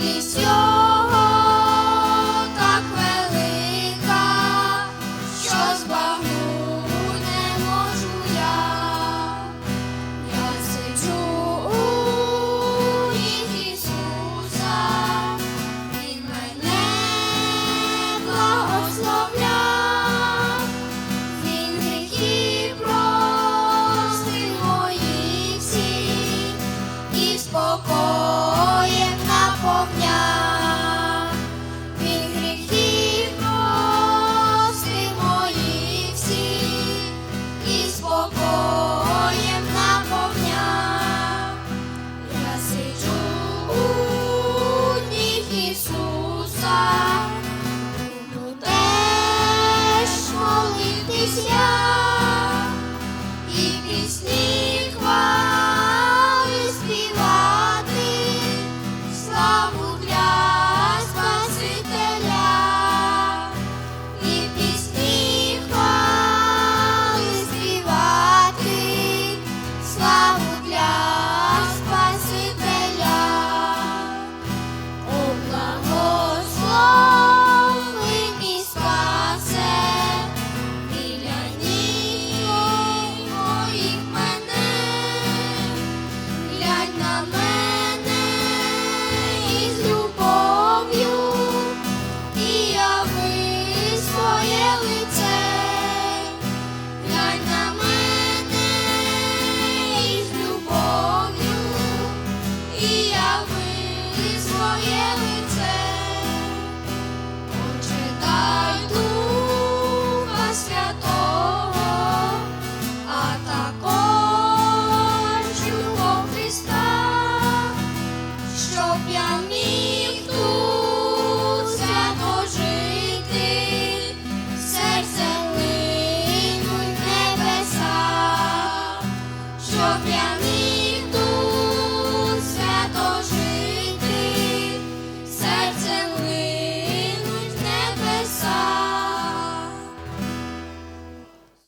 bendición. життя і пісні. ти своє лице, почитай Духа Святого, а Христа, щоб я міг тут свято жити, серце небеса, щоб я.